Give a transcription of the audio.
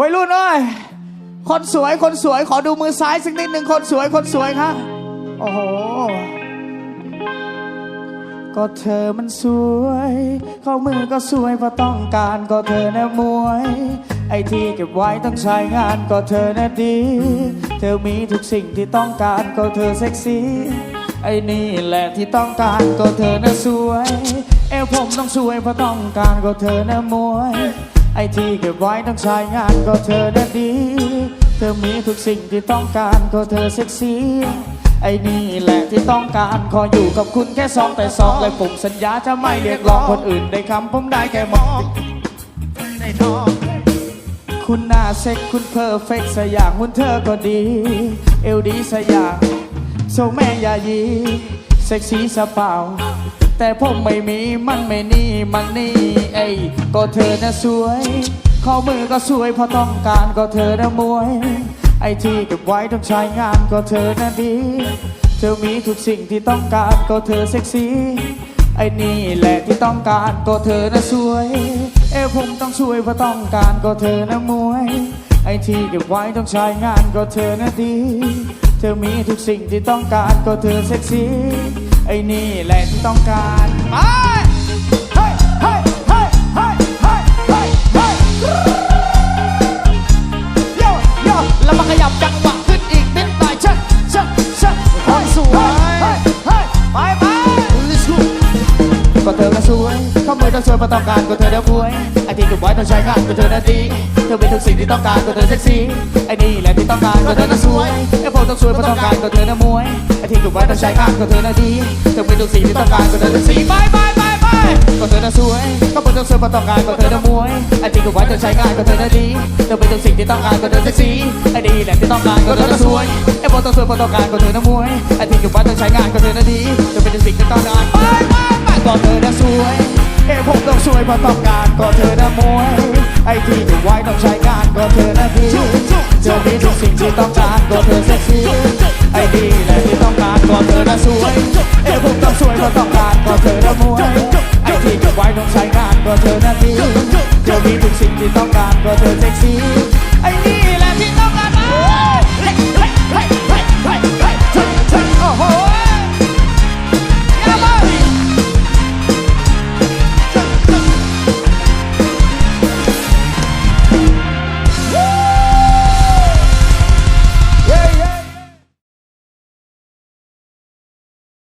วัยรุ่นเอ้ย คนสวยคนสวยขอดูมือซ้ายสักนิดหนึ่งคนสวยคนสวยครับ โอ้โห ก็เธอมันสวยเข้ามือก็สวยเพราะต้องการก็เธอนะมวย ไอที่เก็บไว้ต้องใช้งานก็เธอนะดี เธอมีทุกสิ่งที่ต้องการก็เธอเซ็กซี่ ไอ้นี่แหละที่ต้องการก็เธอนะสวย เอวผมต้องสวยเพราะต้องการก็เธอนะมวย ไอที่เก็บไว้ต้องใช้งานก็เธอนะดี เธอมีทุกสิ่งที่ต้องการก็เธอเซ็กซี่ไอ้นี่แหละที่ต้องการขออยู่กับคุณแค่สองแต่สองเลยผมสัญญาจะไม่เรียกร้องคนอื่นได้คำผมได้แค่มองในท้องคุณหน้าเซ็กคุณเพอร์เฟกต์สกอย่างหุ่นเธอก็ดี เอวดีสกอย่างโซแม่ยายี เซ็กซี่สะเปล่า แต่ผมไม่มีมันไม่นี่มันนี่ไอ้ก็เธอน่ะสวยข้อมือก็สวยพราะต้องการก็เธอน่ะมวย ไอ้ที่เก็บไว้ต้องใช้งานก็เธอน่ะดี เธอมีทุกสิ่งที่ต้องการก็เธอเซ็กซี่ไอ้นี่แหละที่ต้องการก็เธอน่ะสวย เอ้ผมต้องช่วยเพราะต้องการก็เธอน่ะมวย ไอ้ที่เก็บไว้ต้องใช้งานก็เธอน่ะดี เธอมีทุกสิ่งที่ต้องการก็เธอเซ็กซี่ ไอ้นี่แหละที่ต้องการไปเฮ้ยเฮ้ยเฮ้ยเฮ้ยเฮ้ยเฮ้ยเฮ้ยโยโยแล้วมาขยับจังหวะขึ้นอีกนิดหน่อยเชิดเชิดเชิดคนสวยเฮ้ยเฮ้ยไปไป Let's go ก็เธอก็สวยเข้ามือต้องสวยเพราะต้องการก็เธอเด้อมวยไอ้ที่เก็บไว้ต้องใช้งานก็เธอน่ะดีเธอเป็นทุกสิ่งที่ต้องการก็เธอเซ็กซี่ไอ้นี่แหละที่ต้องการก็เธอน่ะสวยไอ้ผมต้องสวยเพราะต้องการก็เธอน่ะมวย ที่เก็บไว้ต้องใช้งาก็เธอหน่ะดีเธอเป็นทุกสิ่งที่ต้องการก็เธอเซ็กซี่ไปไปไปไปก็เธอหน่ะสวยเข้ามือต้องเสวยเพราต้องการก็เธอหน่ะมวยไอ้ที่เก็บไว้ต้องใช้งานก็เธอหน่ะดีเธอเป็นทุกสิ่งที่ต้องการก็เธอเซ็กซี่ไอ้นี่แหละที่ต้องการก็เธอหน่ะสวยไอ้ผมต้องเสวยเพราต้องการก็เธอหน่ะมวยไอ้ที่เก็บไว้ต้องใช้งานก็เธอหน่ะดีเธอเป็นทุกสิ่งที่ต้องการไปไปไปก็เธอหน่ะสวยเอ้ผมต้องสวยเพราต้องการก็เธอหนะมวยไอ้ที ต้องใช้งานก็เธอนะดีเธอมีทุกสิ่งที่ต้องการก็เธอเซ็กซี่